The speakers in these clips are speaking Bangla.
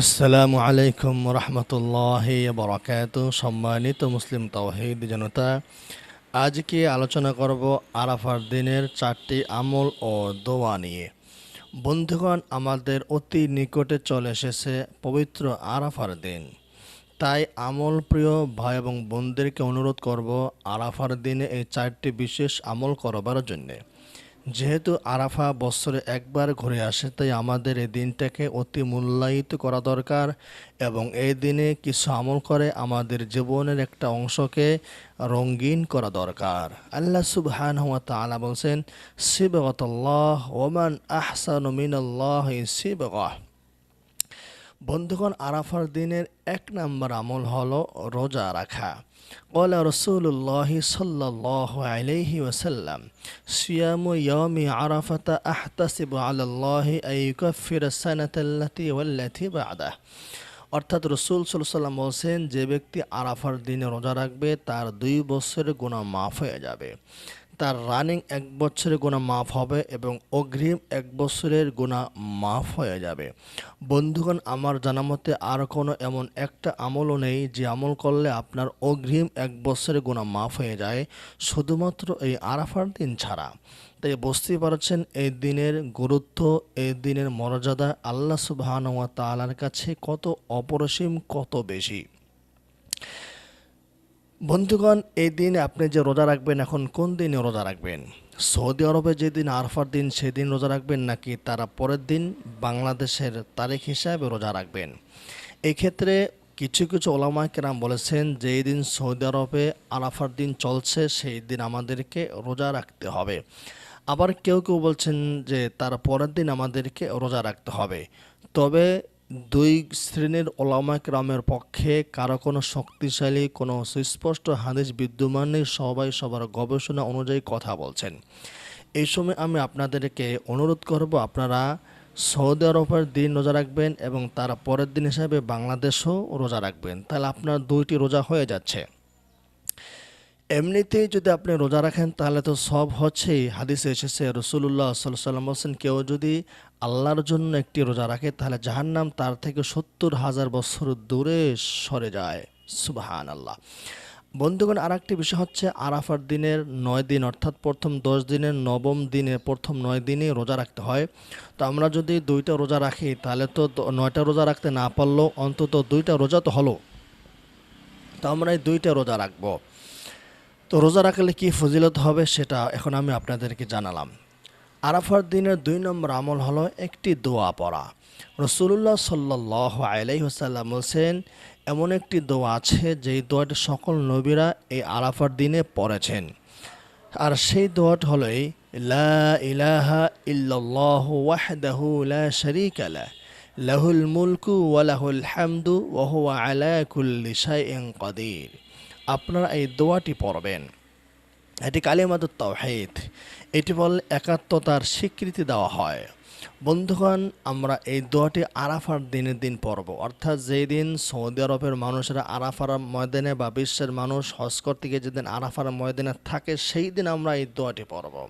আসসালামু আলাইকুম রহমতুল্লাহ বরকাত সম্মানিত মুসলিম তৌহিদ জনতা, আজকে আলোচনা করব আরাফার দিনের চারটি আমল ও দোয়া নিয়ে। বন্ধুগণ, আমাদের অতি নিকটে চলে এসেছে পবিত্র আরাফার দিন। তাই আমল প্রিয় ভাই এবং বোনদেরকে অনুরোধ করব আরাফার দিনে এই চারটি বিশেষ আমল করবার জন্যে। যেহেতু আরাফা বছরে একবার ঘুরে আসে, তাই আমাদের এই দিনটাকে অতি মূল্যায়িত করা দরকার এবং এই দিনে কিছু আমল করে আমাদের জীবনের একটা অংশকে রঙিন করা দরকার। আল্লাহ সুবহান হুয়া তাআলা বলছেন শিবগতল্লাহ ওমান আহসান মিনাল্লাহ সিবগাহ। বন্ধুগণ, আরাফার দিনের এক নম্বর আমল হলো রোজা রাখা। কলা রসুল্লাহ সাল্লাহ আলহি ওসাল্লাম সিয়াম ইয়মি আরাফাতা আহতাসিব আল্লাহ আইকফির সানাতাল্লাতি ওয়াল্লাতি বাদা। অর্থাৎ রসুল সাল্লাম বলছেন, যে ব্যক্তি আরাফার দিনে রোজা রাখবে, তার দুই বছরের গুণা মাফ হয়ে যাবে। তার রানিং এক বছরের গোনা মাফ হবে এবং অগ্রিম এক বছরের গুণা মাফ হয়ে যাবে। বন্ধুগণ, আমার জানা মতে আর কোনো এমন একটা আমলও নেই যে আমল করলে আপনার অগ্রিম এক বছরের গুণা মাফ হয়ে যায়, শুধুমাত্র এই আরাফার দিন ছাড়া। তাই বুঝতেই পারছেন, এই দিনের গুরুত্ব, এই দিনের মর্যাদা আল্লাহ সুবাহান তালার কাছে কত অপরসীম, কত বেশি। বন্ধুগণ, এই দিন আপনি যে রোজা রাখবেন, এখন কোন দিনে রোজা রাখবেন? সৌদি আরবে যেদিন আরফার দিন, সেদিন রোজা রাখবেন, নাকি তারা পরের দিন বাংলাদেশের তারিখ হিসাবে রোজা রাখবেন? এক্ষেত্রে কিছু কিছু ওলামা কেরাম বলেছেন যে এই দিন সৌদি আরবে আরাফার দিন চলছে, সেই দিন আমাদেরকে রোজা রাখতে হবে। আবার কেউ কেউ বলছেন যে, তার পরের দিন আমাদেরকে রোজা রাখতে হবে। তবে দুই শ্রেণির ওলামা রামের পক্ষে কারও কোনো শক্তিশালী, কোনো সুস্পষ্ট হাদিস বিদ্যমান নেই, সবাই সবার গবেষণা অনুযায়ী কথা বলছেন। এই সময় আমি আপনাদেরকে অনুরোধ করব, আপনারা সৌদি আরবের দিন রোজা রাখবেন এবং তার পরের দিন হিসাবে বাংলাদেশও রোজা রাখবেন। তাহলে আপনার দুইটি রোজা হয়ে যাচ্ছে। এমনিতেই যদি আপনি রোজা রাখেন, তাহলে তো সব হচ্ছেই হাদিসে এসেছে রসুল্লাহ সাল্লাম হোসেন কেউ যদি আল্লাহর জন্য একটি রোজা রাখে, তাহলে জাহান্নাম তার থেকে সত্তর হাজার বছর দূরে সরে যায়। সুবাহান আল্লাহ বন্ধুগণ আর একটি বিষয় হচ্ছে আরাফার দিনের নয় দিন, অর্থাৎ প্রথম দশ দিনের নবম দিনে প্রথম নয় দিনে রোজা রাখতে হয়। তো আমরা যদি দুইটা রোজা রাখি, তাহলে তো নয়টা রোজা রাখতে না পারলেও অন্তত দুইটা রোজা তো হলো। তো আমরা এই দুইটা রোজা রাখব। তো রোজা রাখলে কি ফজিলত হবে সেটা এখন আমি আপনাদেরকে জানালাম। আরাফার দিনের দুই নম্বর আমল হলো একটি দোয়া পড়া। রসুল্লাহ সাল্লাহ আলাইসাল্লাম হোসেন এমন একটি দোয়া আছে যেই দোয়াটি সকল নবীরা এই আরাফার দিনে পড়েছেন। আর সেই দোয়াটি হলো লা ইলাহা লা লাহুল মুলকু ওয়া লাহুল হামদু ওয়া হুয়া আলা কুল্লি শাইইন আপনারা এই দোয়াটি পড়বেন। এটি কালিমাদ তাওহিদ। এটি বল একাত্মতার স্বীকৃতি দেওয়া হয়। বন্ধুগণ, আমরা এই দোয়াটি আরাফার দিনের দিন পড়ব। অর্থাৎ যেই দিন সৌদি আরবের মানুষেরা আরাফার ময়দানে বা বিশ্বের মানুষ হজ করতে গিয়ে যেদিন আরাফার ময়দানে থাকে, সেই দিন আমরা এই দোয়াটি পড়ব।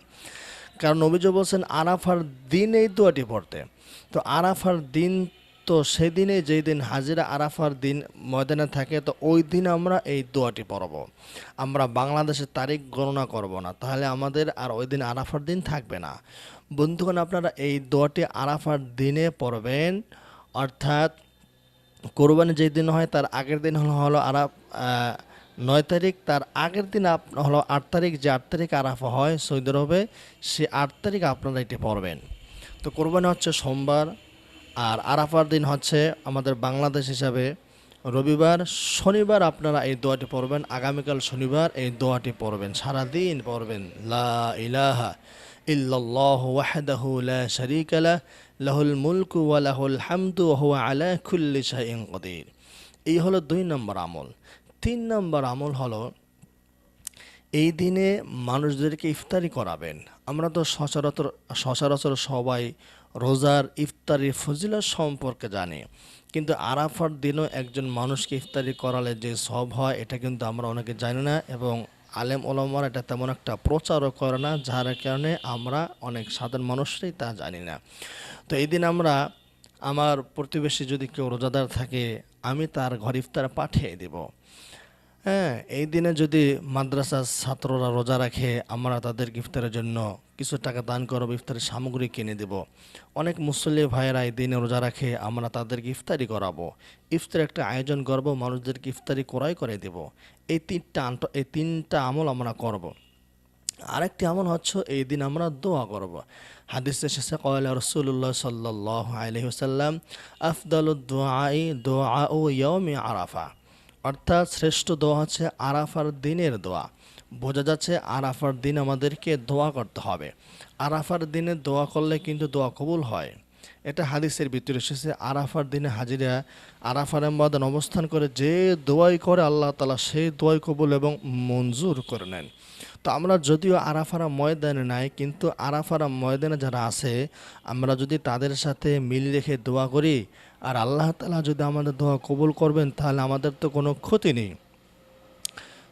কারণ অভিযোগ বলছেন, আরাফার দিন এই দোয়াটি পড়তে। তো আরাফার দিন তো সেদিনে যেই দিন হাজিরা আরাফার দিন ময়দানে থাকে, তো ওই দিন আমরা এই দোয়াটি পড়ব। আমরা বাংলাদেশের তারিখ গণনা করব না, তাহলে আমাদের আর ওই দিন আরাফার দিন থাকবে না। বন্ধুগণ, আপনারা এই দোয়াটি আরাফার দিনে পড়বেন, অর্থাৎ কোরবানি যেই দিন হয়, তার আগের দিন হলো হলো আরাফ নয় তারিখ, তার আগের দিন হলো আট তারিখ, যে আট তারিখ আরাফা হয়, সৌদি আরবে, সে আট তারিখ আপনারা এটি পড়বেন। তো কোরবানি হচ্ছে সোমবার আর আরাফার দিন হচ্ছে আমাদের বাংলাদেশ হিসাবে রবিবার, শনিবার আপনারা এই দোয়াটি পড়বেন, আগামীকাল শনিবার এই দোয়াটি পড়বেন, সারাদিন পড়বেন, লা ইলাহা ইল্লাল্লাহ ওয়াহদাহু লা শারীকা লাহ, লাহুল মুলকু ওয়া লাহুল হামদু ওয়া হুয়া আলা কুল্লি শাইইন কাদির এই হলো দুই নম্বর আমল। তিন নম্বর আমল হলো এই দিনে মানুষদেরকে ইফতারি করাবেন। আমরা তো সচরাচর সচরাচর সবাই রোজার ইফতারির ফজিলত সম্পর্কে জানি। কিন্তু আরাফার দিনও একজন মানুষকে ইফতারি করালে যে সব হয়, এটা কিন্তু আমরা অনেকে জানি না এবং আলেম ওলমার এটা তেমন একটা প্রচারও করে না, যার কারণে আমরা অনেক সাধারণ মানুষরাই তা জানি না। তো এই দিন আমরা আমার প্রতিবেশী যদি কেউ রোজাদার থাকে, আমি তার ঘর ইফতার পাঠিয়ে দেব। হ্যাঁ এই দিনে যদি মাদ্রাসার ছাত্ররা রোজা রাখে, আমরা তাদের ইফতারের জন্য কিছু টাকা দান করব ইফতারের সামগ্রী কিনে দেব। অনেক মুসল্লি ভাইয়েরা এই দিনে রোজা রাখে, আমরা তাদেরকে ইফতারি করাবো। ইফতার একটা আয়োজন করব, মানুষদেরকে ইফতারি করাই করে দেব। এই তিনটা এই তিনটা আমল আমরা করব। আরেকটি আমল হচ্ছে, এই দিন আমরা দোয়া করব। হাদিস এসেছে কয়লা রসুল্লাহ সাল্লাহ আলহিহাল্লাম আফদাল দোয়াই দোয়া ও ইয়মে আরাফা। অর্থাৎ শ্রেষ্ঠ দোয়া হচ্ছে আরাফার দিনের দোয়া। বোঝা যাচ্ছে আরাফার দিন আমাদেরকে দোয়া করতে হবে। আরাফার দিনে দোয়া করলে কিন্তু দোয়া কবুল হয়। এটা হাদিসের ভিতরে এসেছে, আরাফার দিনে হাজিরা, আরাফার ময়দান অবস্থান করে যে দোয়াই করে আল্লাহ তালা সেই দোয়াই কবুল এবং মঞ্জুর করে নেন। তো আমরা যদিও আরাফারা ময়দানে নাই, কিন্তু আরাফারা ময়দানে যারা আছে, আমরা যদি তাদের সাথে মিল রেখে দোয়া করি, আর আল্লাহ তালা যদি আমাদের দোয়া কবুল করবেন, তাহলে আমাদের তো কোনো ক্ষতি নেই।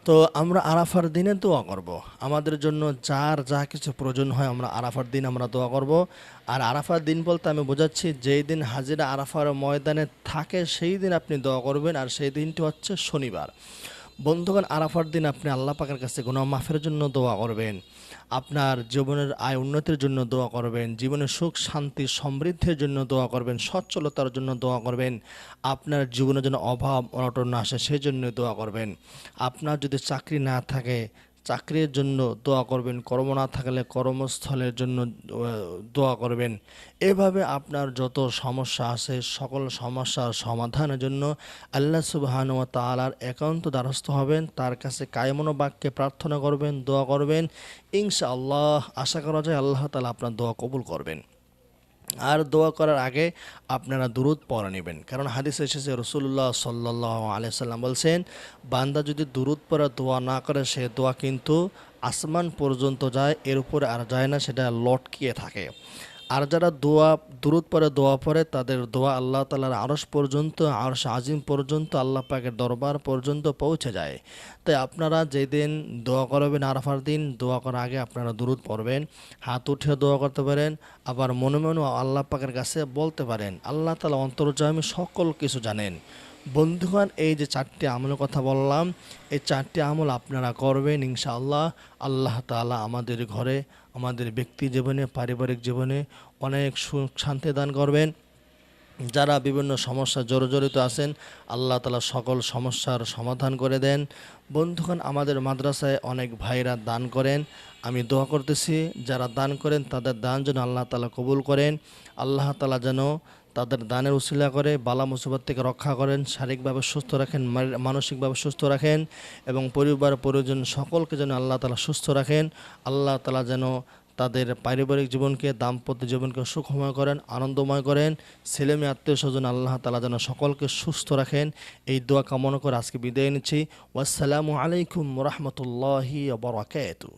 তো আমরা আরাফার দিনে দোয়া করব। আমাদের জন্য যার যা কিছু প্রয়োজন হয় আমরা আরাফার দিন আমরা দোয়া করব। আর আরাফার দিন বলতে আমি বোঝাচ্ছি, যেই দিন হাজিরা আরাফার ময়দানে থাকে, সেই দিন আপনি দোয়া করবেন। আর সেই দিনটি হচ্ছে শনিবার। বন্ধুগণ, আরাফার দিন আপনি আল্লাহ পাকের কাছে গুনাহ মাফের জন্য দোয়া করবেন। আপনার জীবনের আয় উন্নতির জন্য দোয়া করবেন। জীবনের সুখ, শান্তি, সমৃদ্ধির জন্য দোয়া করবেন। সচ্ছলতার জন্য দোয়া করবেন। আপনার জীবনের জন্য অভাব, অনটন আসে সেই জন্য দোয়া করবেন। আপনার যদি চাকরি না থাকে চাকরির জন্য দোয়া করবেন, কর্ম না থাকলে কর্মস্থলের জন্য দোয়া করবেন। এভাবে আপনার যত সমস্যা আছে, সকল সমস্যার সমাধানের জন্য আল্লাহ সুবাহান তালার একান্ত দ্বারস্থ হবেন। তার কাছে কায়মনো বাক্যে প্রার্থনা করবেন, দোয়া করবেন। ইনশা আল্লাহ আশা করা যায় আল্লাহ তালা আপনার দোয়া কবুল করবেন। আর দোয়া করার আগে আপনারা দুরুদ পড়া নেবেন। কারণ হাদিস এসেছে, রসুল্লাহ সাল্লাহ আলিয়াল্লাম বলছেন, বান্দা যদি দুরুদ পড়া, দোয়া না করে, সে দোয়া কিন্তু আসমান পর্যন্ত যায়, এর উপরে আর যায় না, সেটা লটকিয়ে থাকে। আর যারা দোয়া, দুরুদ পরে দোয়া পড়ে, তাদের দোয়া আল্লাহ তালার আরস পর্যন্ত আরস আজিম পর্যন্ত, আল্লাহ পাকের দরবার পর্যন্ত পৌঁছে যায়। তাই আপনারা যেদিন দোয়া করবেন আরফার দিন, দোয়া করার আগে আপনারা দুরুদ পড়বেন, হাত উঠে দোয়া করতে পারেন, আবার মনে মনে আল্লাহ পাকের কাছে বলতে পারেন, আল্লাহ তালা অন্তর্জামী সকল কিছু জানেন। বন্ধুগণ, এই যে চারটি আমলের কথা বললাম, এই চারটি আমল আপনারা করবেন ইনশাআল্লাহ। আল্লাহ তাআলা আমাদের ঘরে, আমাদের ব্যক্তি জীবনে, পারিবারিক জীবনে অনেক সুখ শান্তি দান করবেন। যারা বিভিন্ন সমস্যা জর্জরিত আছেন, আল্লাহ তালা সকল সমস্যার সমাধান করে দেন। বন্ধুগণ, আমাদের মাদ্রাসায় অনেক ভাইরা দান করেন। আমি দোয়া করতেছি, যারা দান করেন তাদের দান যেন আল্লাহ তালা কবুল করেন। আল্লাহ তালা যেন তাদের দানের উসিলা করে, বালা মুসিবত থেকে রক্ষা করেন, শারীরিকভাবে সুস্থ রাখেন মানসিকভাবে সুস্থ রাখেন এবং পরিবার, পরিজন সকলকে যেন আল্লাহ তালা সুস্থ রাখেন। আল্লাহ তালা যেন তাদের পারিবারিক জীবনকে, দাম্পত্য জীবনকে সুখময় করেন, আনন্দময় করেন। ছেলে মেয়ে, আত্মীয় স্বজন আল্লাহ তালা যেন সকলকে সুস্থ রাখেন। এই দোয়া কামনা করে আজকে বিদায় নিচ্ছি। ওয়াসসালামু আলাইকুম রহমতুল্লাহি বরাকাতু